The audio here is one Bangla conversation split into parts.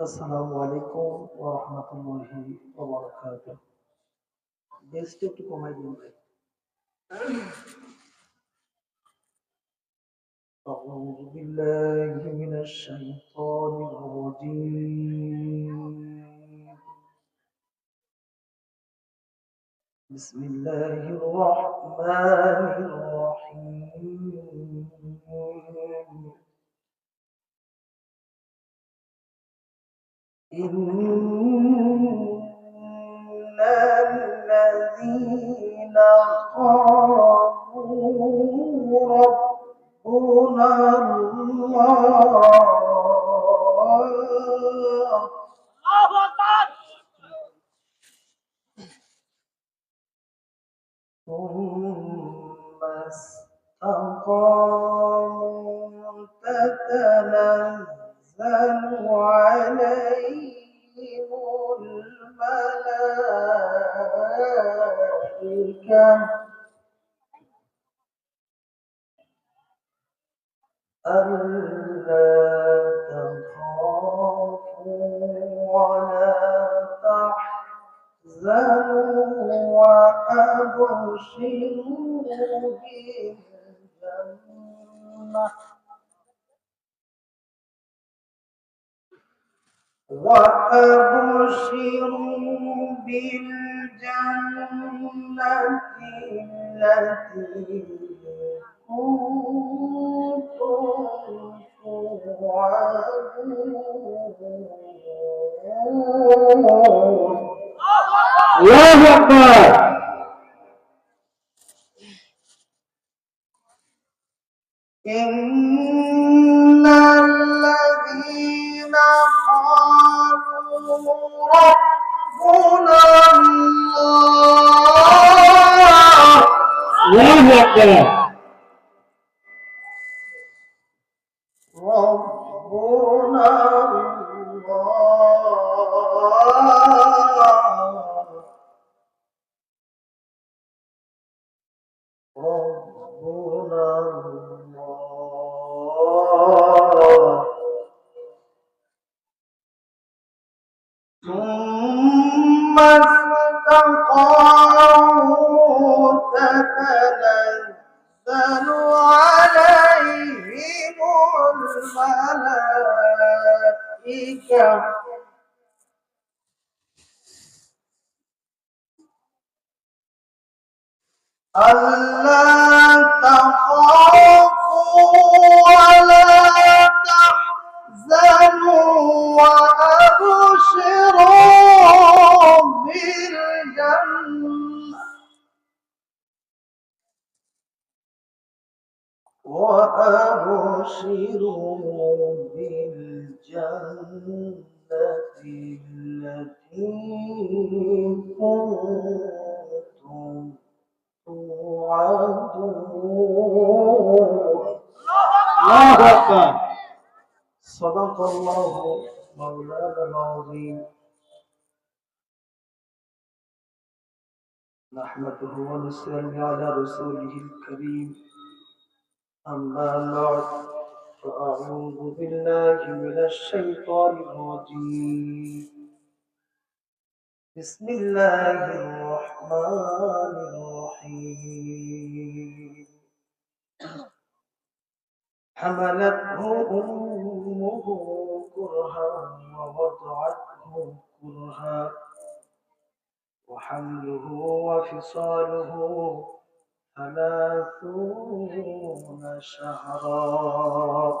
আসসালামু আলাইকুম ওয়া রাহমাতুল্লাহি ওয়া বারাকাতুহু বেসটা একটু কমাই দিন ভাই أعوذ بالله من الشيطان الرجيم بسم الله الرحمن الرحيم. إن الذين قالوا ربنا وأبشروا بالجنة وأبشروا بالجنة التي كنتم توعدون الله أكبر إن الذين قالوا ربنا الله الله أكبر ربنا الله ربنا الله تخافوا ولا ونصلي على رسوله الكريم. أما بعد فأعوذ بالله من الشيطان الرجيم. بسم الله الرحمن الرحيم. حملته أمه كرها ووضعته كرها. وحمله وفصاله ثلاثون شهرا.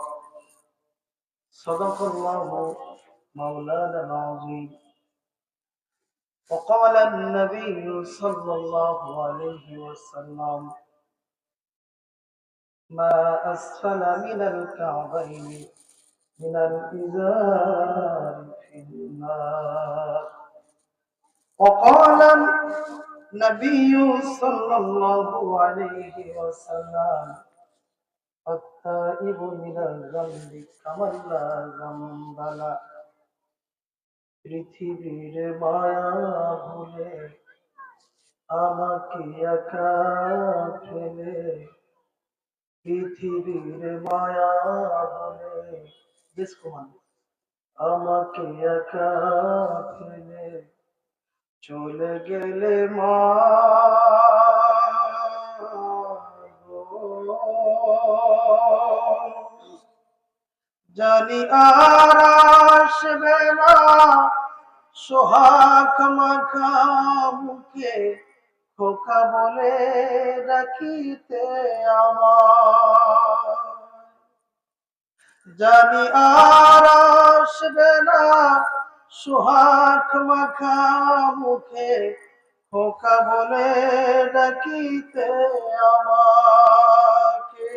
صدق الله مولانا العظيم. وقال النبي صلى الله عليه وسلم ما أسفل من الكعبين من الإزار في النار. وقال النبي صلى الله عليه وسلم التائب من الذنب كمن لا ذنب له পৃথিবীর মায়া ভুলে আমাকে একা ফেলে পৃথিবীর মায়া বলে ডিসকমান আমাকে একা ফেলে চলে গেলে মা জানি আর আসবে না সোহাগ খোকা বলে রাখিতে আমার। জানি আর আসবে না সোহাগ মাখা মুখে খোকা বলে ডাকিতে আমাকে।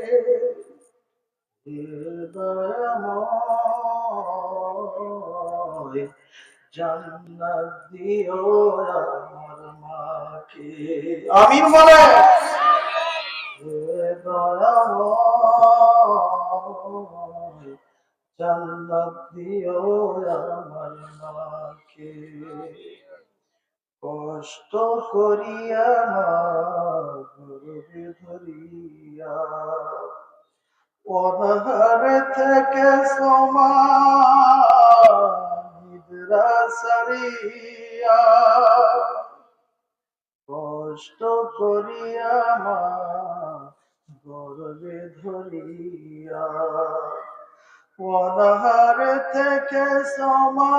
আমিন বলে হৃদয়ময় জান্নাত দিও আমার মাকে। কষ্ট করিয়া মা গর্বে ধরিয়া, অনাহার থেকে সমানিদ্রা সারিয়া কষ্ট করিয়া মা গর্বে ধরিয়া অনাহার থেকে সমা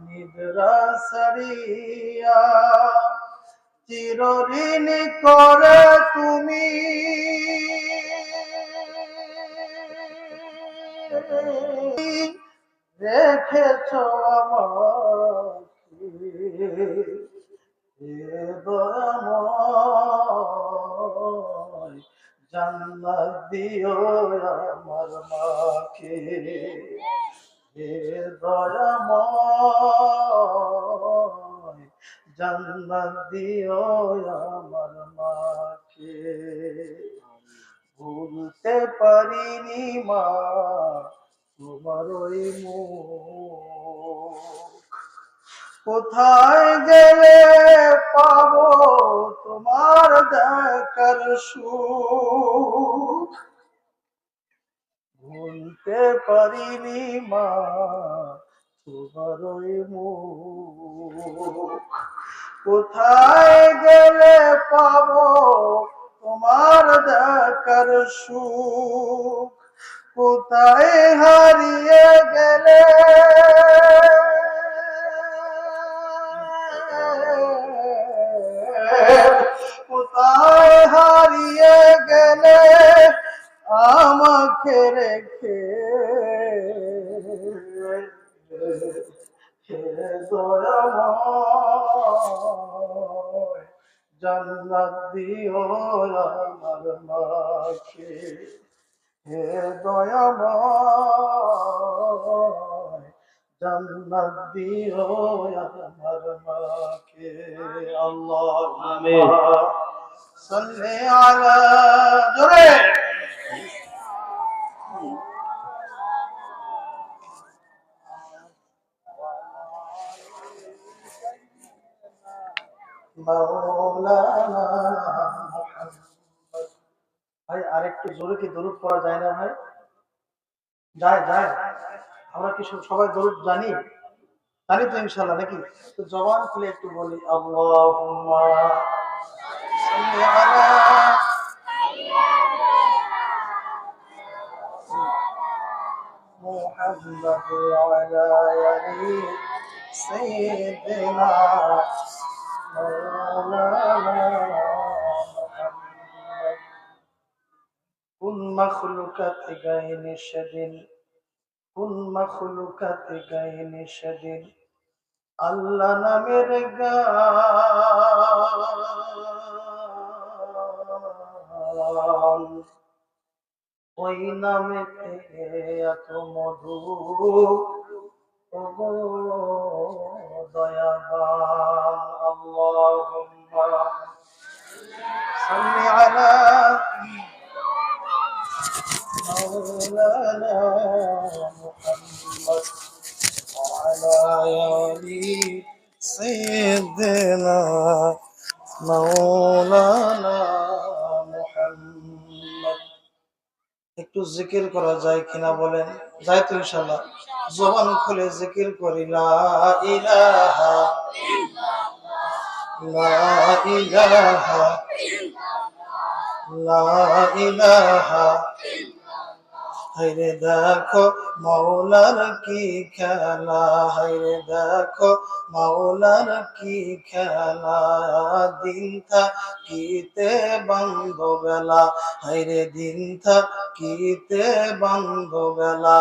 নিদ্রা সারিয়া। চিরঋণ করে তুমি। রেখেছ আমাকে জান্নাত দিও আমার মাকে হে দয়াময়, জান্নাত দিও আমার মাকে ভুলতে পারিনি মা, তোমার ওই মুখ কোথায় গেলে পাব তোমার দেখার সুখ? ভুলতে পারিনি মা তোমার ওই কোথায় গেলে পাবো তোমার দেখার সুখ? কোথায় হারিয়ে গেলে কোথায় হারিয়ে গেলে আমাকে রেখে? জান্নাত দিও আমার মাকে। হে দয়াময় জান্নাত দিও আমার মাকে। আল্লাহ আমিন। সাল্লি আলা জোরে। ভাই আরেকটু জোরে কি দরুদ পড়া যায় না ভাই? যায় যায়। আমরা কি সবাই দরুদ জানি? জানি তো ইনশাল্লাহ নাকি? তো জবান খুলে একটু বলি কোন মখলুকাত গাইনি সেদিন কোন মখলুকাত গাইনি সেদিন আল্লাহ নামের গান ওই নামেতে এত মধু। দয়াবান আল্লাহুম্মা। সাল্লি আলা مولانا محمد وعلى آل سيدنا مولانا محمد একটু জিকির করা যায় কিনা বলেন যায় তো ইনশাল্লাহ জবান খুলে জিকির করি লা ইলাহা লা ইলাহা লা ইলাহা হাইরে দেখো মৌলার কি খেলা হাইরে দেখো মাওলার কি খেলা, দিন থাকিতে বন্ধ বেলা হাইরে দিন থাকিতে বন্ধ বেলা,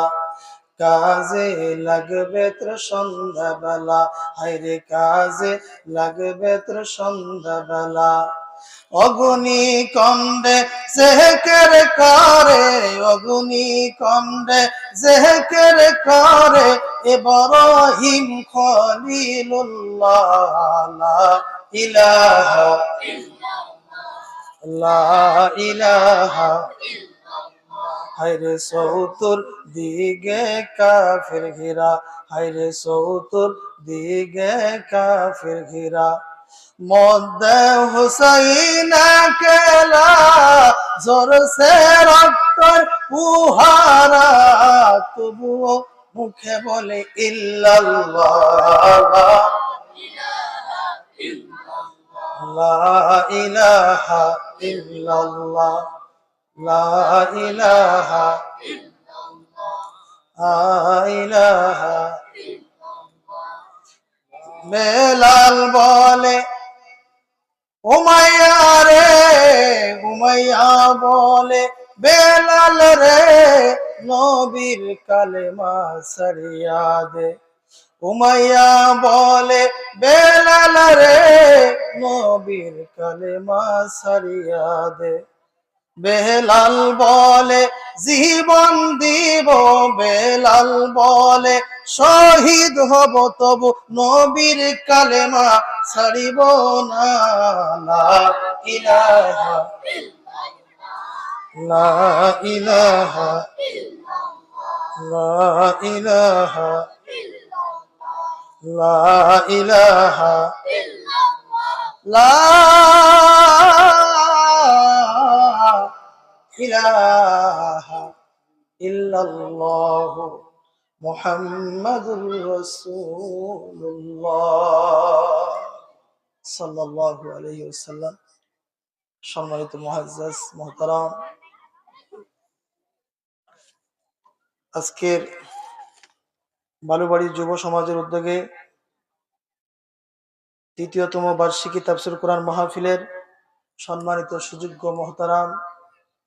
কাজে লাগবে তোর সন্ধ্যাবেলা হাইরে কাজে লাগবে তোর সন্ধ্যাবেলা। অগুনি কন্দে জেহেকের করে, অগুনি কন্দে জেহেকের করে ইব্রাহিম খলিলুল্লাহ। ইলাহা লা ইলাহা হায়রে সৌতুর দিগে কাফির ঘিরা হায়রে সৌতুর দিগে কাফির ঘিরা। মধ্যে হুসাইন কেলা জোর সে রক্তর পুহারা তবুও মুখে বলে ইল্লাল্লাহ। লা ইলাহা লা ইলাহা বলে উমাইয়া রে উমাইয়া বলে, বেলাল রে, নবীর কালেমা সারিয়া দে। উমাইয়া বলে, বেলাল রে, নবীর কালেমা সারিয়া দে। বেলাল বলে, জীবন দিব বেলাল বলে। শহীদ হব তবু নবীর কালেমা ছাড়িব না। ইলাহা লা ইলাহা লা ইলাহা লা ইলাহা লা সম্মানিত মুআজ্জাজ মুহতারাম। আজকের বালুবাড়ি যুব সমাজের উদ্যোগে তৃতীয়তম বার্ষিকী তাফসির কোরআন মাহফিলের সম্মানিত সুযোগ্য মহতারাম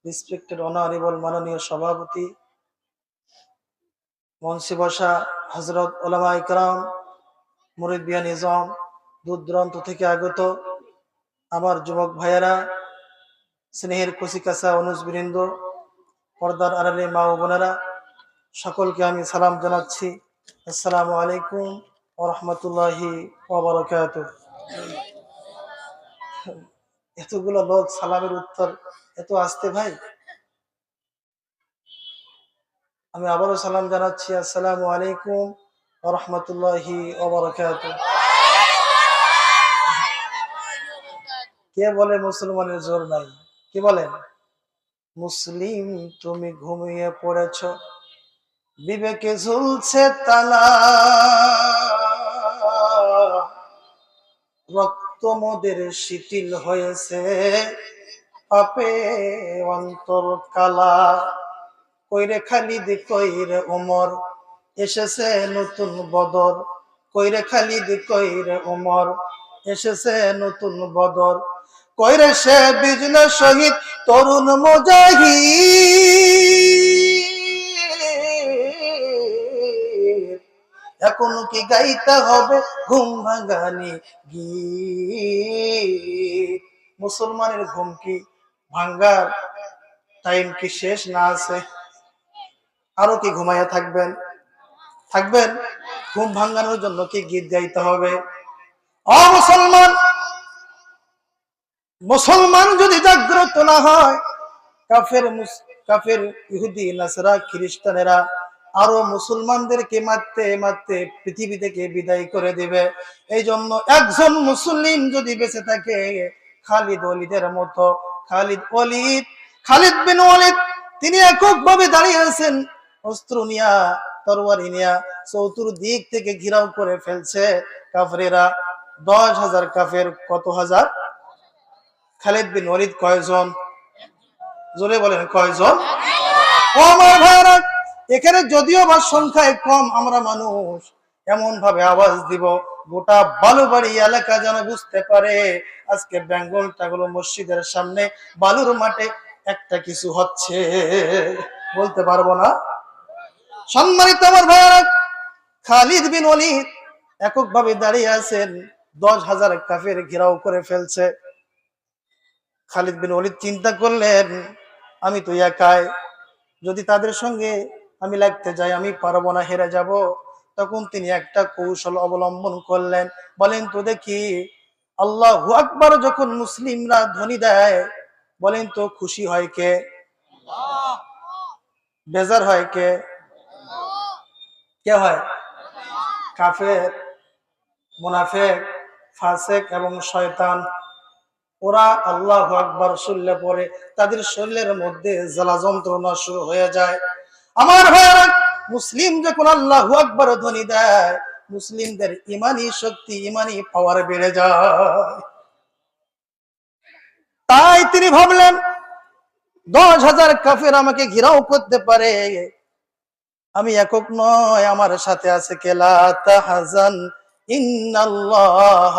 রেসপেক্টেড অনারেবল মাননীয় সভাপতি মঞ্চে বসা হজরত ওলামা ইকরাম মুরিদিয়া নিজাম দূর দূরান্ত থেকে আগত আমার যুবক ভাইয়েরা, স্নেহের কচিকাচা অনুজবৃন্দ, পর্দার আড়ালে মা ও বোনেরা, সকলকে আমি সালাম জানাচ্ছি। আসসালামু আলাইকুম ও রহমতুল্লাহি ওবরকাত এতগুলো লোক সালামের উত্তর এত আসতে ভাই? আমি আবারও সালাম জানাচ্ছি, আসসালামু আলাইকুম রহমতুল্লাহি কে বলে মুসলমানের জোর নাই? কি বলেন মুসলিম, তুমি ঘুমিয়ে পড়েছ, বিবেকে ঝুলছে তালা। রক্ত মোদের শিথিল হয়েছে। পাপে অন্তর কালা। কইরে খালিদ, কইরে ওমর, এসেছে নতুন বদর। কইরে খালিদ, কইরে ওমর, এসেছে নতুন বদর। কইরে সে বিজনে শহীদ তরুণ মুজাহিদ। এখন কি গাইতে হবে? ঘুম ভাঙানি গীত। মুসলমানের ঘুম কি ভাঙ্গার টাইম কি শেষ না আছে? আরও কি ঘুমাইয়া থাকবেন? থাকবেন? ঘুম ভাঙ্গানোর জন্য কি গীত গাইতে হবে? অ মুসলমান! মুসলমান যদি জাগ্রত না হয়, কাফের কাফের ইহুদি, নাসরা, খ্রিস্টানেরা আরও মুসলমানদেরকে মারতে মারতে পৃথিবী থেকে বিদায় করে দিবে। এই জন্য একজন মুসলিম যদি বেঁচে থাকে, খালিদ অলিদের মতো, খালিদ অলিদ খালিদ বিন ওয়ালিদ তিনি এককভাবে দাঁড়িয়ে আছেন, অস্ত্র নিয়া, তরবারি নিয়া, চতুর্দিক থেকে ঘিরাও করে ফেলছে কাফরেরা। দশ হাজার কাফের, কত হাজার? খালিদ বিন ওয়ালিদ কয়জন? জোরে বলেন, কয়জন? ও আমার ভাইরা এখানে যদিও বা সংখ্যায় কম, আমরা মানুষ এমন ভাবে আওয়াজ দিব, গোটা বালুবাড়ি এলাকা যেন বুঝতে পারে, আজকে বেঙ্গল টাগুলো মসজিদের সামনে, বালুর মাঠে একটা কিছু হচ্ছে, বলতে পারব না। সম্মানিত আমার ভাইরা খালিদ বিন ওলিদ এককভাবে দাঁড়িয়ে আছেন, দশ হাজার কাফের ঘেরাও করে ফেলছে। খালিদ বিন ওলিদ চিন্তা করলেন, আমি তো একাই, যদি তাদের সঙ্গে আমি লাগতে যাই, আমি পারব না, হেরে যাব। তখন তিনি একটা কৌশল অবলম্বন করলেন। বলেন তো দেখি, আল্লাহ আকবার যখন মুসলিমরা ধ্বনি দেয়, বলেন তো খুশি হয় কে? বেজার হয় কে? কে হয়? কাফের, মুনাফেক, ফাসেক এবং শয়তান। ওরা আল্লাহ আকবার শুনলে পরে তাদের শরীরের মধ্যে জ্বালা যন্ত্রণা শুরু হয়ে যায়। আমার ভাইয়েরা, মুসলিম যখন আল্লাহ আকবার ধ্বনি দেয়, মুসলিমদের ইমানি শক্তি, ইমানি পাওয়ার বেড়ে যায়। তাই তিনি ভাবলেন, দশ হাজার কাফের আমাকে ঘিরাও করতে পারে। আমি একক নয়, আমার সাথে আছে কেলা তাহাজান আল্লাহ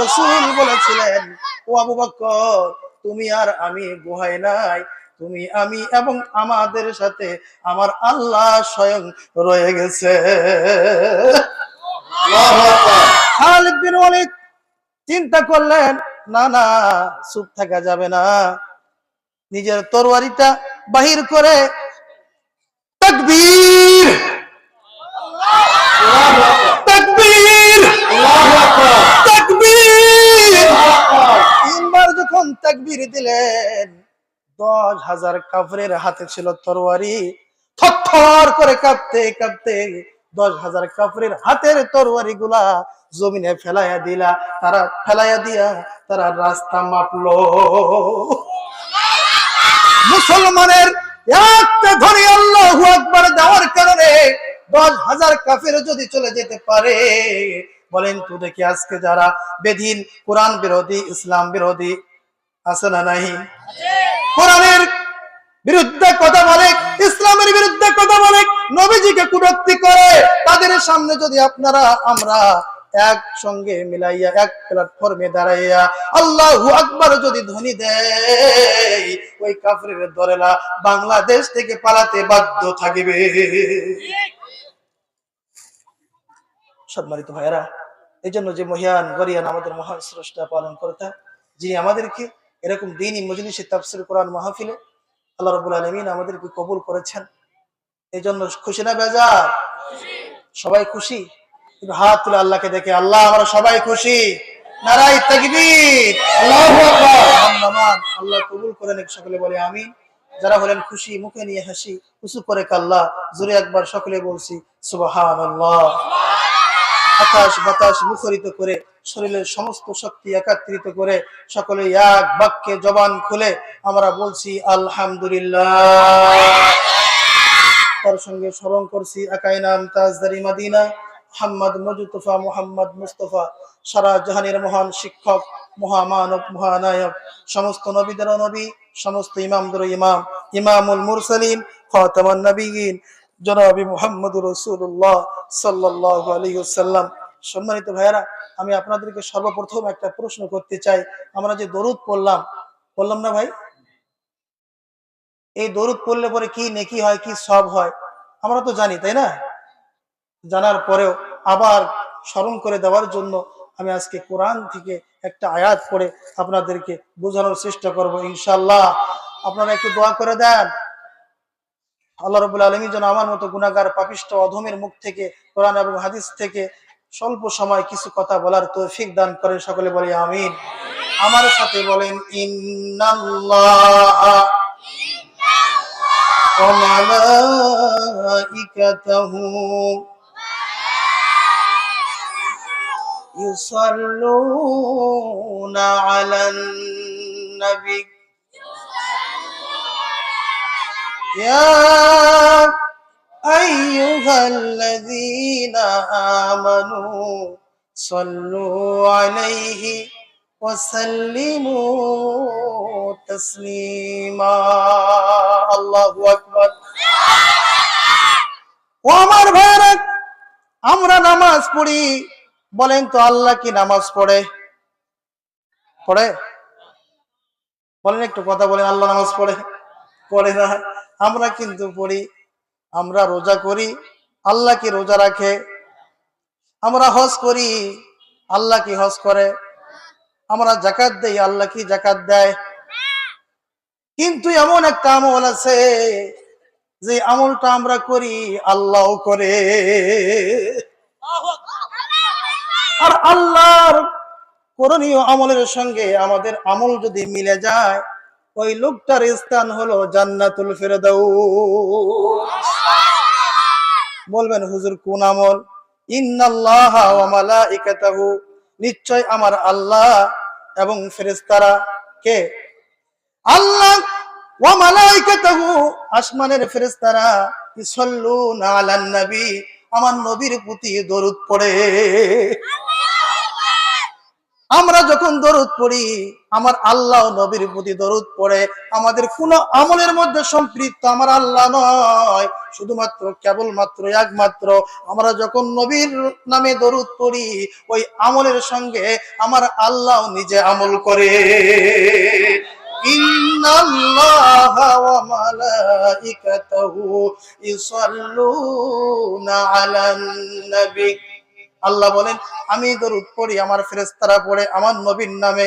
রসুল বলেছিলেন, ও আবু বকর, তুমি আর আমি গুহায় নাই তুমি, আমি এবং আমাদের সাথে আমার আল্লাহ স্বয়ং রয়ে গেছে। চিন্তা করলেন, না না, চুপ থাকা যাবে না। নিজের তরবারিটা বাহির করে তাকবীর। তাকবীর। তাকবীর। তিনবার যখন তাকবীর দিলেন দশ হাজার কাফরের হাতে ছিল তরবারি থরথর করে কাঁপতে কাঁপতে দশ হাজার কাফরের হাতের তরবারি গুলা জমিনে ফেলাইয়া দিলা। তারা ফেলাইয়া দিয়া তারা রাস্তা মাপলো। মুসলমানের ধরে আল্লাহ আকবার দেওয়ার কারণে দশ হাজার কাফের যদি চলে যেতে পারে, বলেন তো দেখি আজকে যারা বেদিন কোরআন বিরোধী, ইসলাম বিরোধী, আছে না নাই? কোরআনের বিরুদ্ধে কথা বলে, ইসলামের বিরুদ্ধে কথা বলে, নবীজিকে কুটক্তি করে, তাদের সামনে যদি আপনারা, আমরা একসঙ্গে মিলাইয়া, এক প্ল্যাটফর্মে দাঁড়াইয়া আল্লাহু আকবার যদি ধ্বনি দেয় ওই কাফরের দরেলা বাংলাদেশ থেকে পালাতে বাধ্য থাকিবে। সম্মানিত ভাইয়েরা এই জন্য যে মহিয়ান, গরিয়ান আমাদের মহান স্রষ্টা পালন করতে, যিনি আমাদেরকে এরকম দিনই মজলিসে তাফসির, কোরআন, মাহফিলে আল্লাহ রবুল আলমিন আমাদেরকে কবুল করেছেন। এই জন্য খুশি না বেজার? সবাই খুশি? কিন্তু হাত তুলে আল্লাহকে দেখে, আল্লাহ আমরা সবাই খুশি। নারাই তাকবীর। আল্লাহু কবুল করেন সকলে বলে আমিন। যারা হলেন খুশি, মুখে নিয়ে হাসি, উঁচু করে কাল্লা, জোরে একবার সকলে বলছি, সুবহানাল্লাহ। আকাশ বাতাস মুখরিত করে শরীরের সমস্ত শক্তি একাত্রিত করে সকলে এক বাক্যে জবান খুলে আমরা বলছি, আলহামদুলিল্লাহ। সঙ্গে স্মরণ করছি, একাই নাম তাজদারি মাদিনা, মোহাম্মদ মজুতফা, মোহাম্মদ মুস্তফা, সারা জাহানের মহান শিক্ষক, মহামানব, মহানায়ক, সমস্ত নবীদের নবী, সমস্ত ইমামদের ইমাম, ইমামুল মুরসালিন, খাতামান নবীন জনাবি মুহাম্মদ রসুল্লাহ সাল্লাহ আলী সাল্লাম সম্মানিত ভাইয়ারা, আমি আপনাদেরকে সর্বপ্রথম একটা প্রশ্ন করতে চাই। আমরা যে দরুদ পড়লাম বললাম না ভাই? এই দরুদ পড়লে পরে কি নেকি হয়, কি সব হয়? আমরা তো জানি, তাই না? জানার পরেও আবার স্মরণ করে দেওয়ার জন্য আমি আজকে কোরআন থেকে একটা আয়াত পড়ে আপনাদেরকে বোঝানোর চেষ্টা করব ইনশাল্লাহ আপনারা একটু দোয়া করে দেন। আল্লাহ রবুল আলমী যেন আমার মতো গুণাগার পাপিষ্ট অধমের মুখ থেকে কোরআন এবং হাদিস থেকে স্বল্প সময় কিছু কথা বলার তৌফিক দান করেন সকলে বলি আমিন আমার সাথে বলেন ইন্নাল্লাহ وملائكته يصلون على النبي يا أيها الذين آمنوا صلوا عليه وسلموا تسليما الله أكبر ও আমার ভাইরা আমরা নামাজ পড়ি বলেন তো আল্লাহ কি নামাজ পড়ে পড়ে বলেন একটু কথা বলেন আল্লাহ নামাজ পড়ে পড়ে না আমরা কিন্তু পড়ি আমরা রোজা করি, আল্লাহ কি রোজা রাখে? আমরা হজ করি, আল্লাহ কি হজ করে? আমরা জাকাত দেই, আল্লাহ কি জাকাত দেয়? কিন্তু এমন একটা আমল আছে, যে আমলটা আমরা করি আল্লাহ করে। আর আল্লাহর করণীয় আমলের সঙ্গে আমাদের আমল যদি মিলে যায় ওই লোকটার স্থান হলো জান্নাতুল ফেরদাউস। বলবেন, হুজুর, কোন আমল? ইন্নাল্লাহ নিশ্চয় আমার আল্লাহ এবং ফেরেশতারা কে? আল্লাহ ওয়া মালাইকাতাহু। আসমানের ফেরেশতারা, ইসাল্লুনা আলান নবী আমার নবীর প্রতি দরুদ পড়ে। আমরা যখন দরুদ পড়ি, আমার আল্লাহ নবীর প্রতি দরুদ পড়ে, আমাদের কোন আমলের মধ্যে সম্পৃক্ত আমার আল্লাহ নয়। শুধুমাত্র, কেবলমাত্র, একমাত্র আমরা যখন নবীর নামে দরুদ পড়ি, ওই আমলের সঙ্গে আমার আল্লাহ নিজে আমল করে। ইন্নাল্লাহা আল্লাহ বলেন, আমি দরুদ পড়ি, আমার ফেরেশতারা পড়ে, আমার নবীর নামে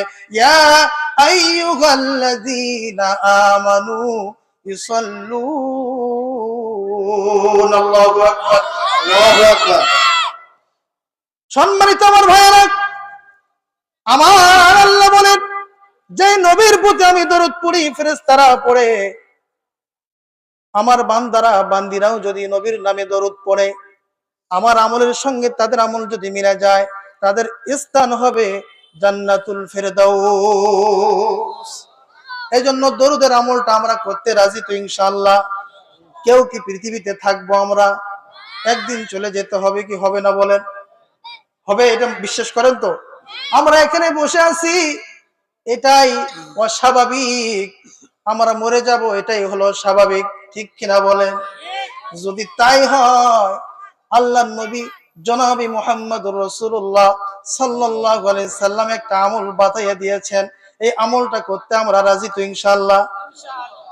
সম্মানিত আমার আমার আল্লাহ বলেন, যে নবীর প্রতি আমি দরুদ পড়ি, ফেরেশতারা পড়ে, আমার বান্দারা, বান্দিরাও যদি নবীর নামে দরুদ পড়ে আমার আমলের সঙ্গে তাদের আমল যদি মিলে যায়, তাদের স্থান হবে জান্নাতুল ফেরদাউস। এই জন্য দরুদের আমলটা আমরা করতে রাজি তো ইনশাল্লাহ কেউ কি পৃথিবীতে থাকব আমরা? একদিন চলে যেতে হবে কি হবে না বলেন? হবে এটা বিশ্বাস করেন তো? আমরা এখানে বসে আছি, এটাই অস্বাভাবিক। আমরা মরে যাব, এটাই হলো স্বাভাবিক। ঠিক কিনা বলেন? যদি তাই হয় আল্লাহ নবী জনাবি মোহাম্মদ রসুল্লাহ সাল্লাহ সাল্লাম একটা আমল বাতাইয়া দিয়েছেন। এই আমলটা করতে আমরা রাজি তো ইনশাল্লাহ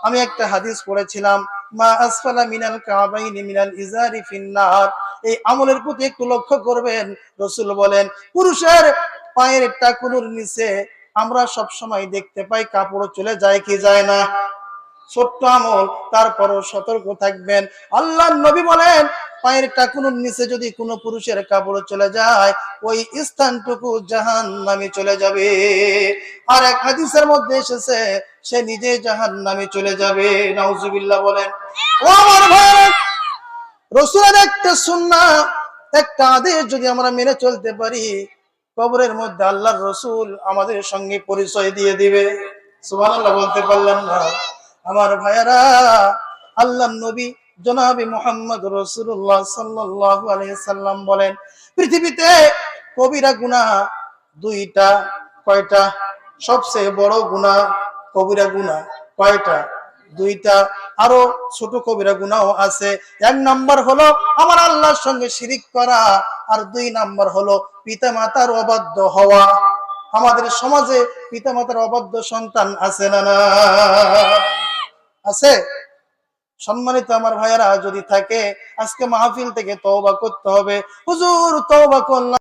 আমি একটা হাদিস পড়েছিলাম, মা আসফালা মিনাল কাবাইনি মিনাল ইজারি ফিন্নার। এই আমলের প্রতি একটু লক্ষ্য করবেন, রসুল বলেন, পুরুষের পায়ের টাকুনুর নিচে আমরা সব সময় দেখতে পাই, কাপড় চলে যায় কি যায় না। ছোট্ট আমল, তারপরও সতর্ক থাকবেন। আল্লাহ নবী বলেন পায়ের টাকুনুর নিচে যদি কোনো পুরুষের কাপড় চলে যায়, ওই স্থানটুকু জাহান নামে চলে যাবে। আর এক হাদিসের মধ্যে এসেছে, সে নিজে জাহান নামে চলে যাবে। নাউজুবিল্লাহ বলেন, ও আমার ভাই, রসুলের একটা সুন্না, একটা আদেশ যদি আমরা মেনে চলতে পারি, কবরের মধ্যে আল্লাহর রসুল আমাদের সঙ্গে পরিচয় দিয়ে দিবে। সুবহানাল্লাহ বলতে পারলাম না। আমার ভাইয়ারা আল্লাহ নবী জনাবি মোহাম্মদ রসুল্লাহ আলাইহি সাল্লাম বলেন, পৃথিবীতে কবিরা গুনাহ দুইটা, কয়টা? সবচেয়ে বড় গুনাহ কবিরা গুনাহ কয়টা? দুইটা। আরও ছোট কবিরা গুনাহ আছে। এক নাম্বার হলো আমার আল্লাহর সঙ্গে শিরিক করা, আর দুই নাম্বার হলো পিতা মাতার অবাধ্য হওয়া। আমাদের সমাজে পিতা মাতার অবাধ্য সন্তান আছে না না আছে? সম্মানিত আমার ভাইয়ারা যদি থাকে আজকে মাহফিল থেকে তওবা করতে হবে। হুজুর তওবা করলাম।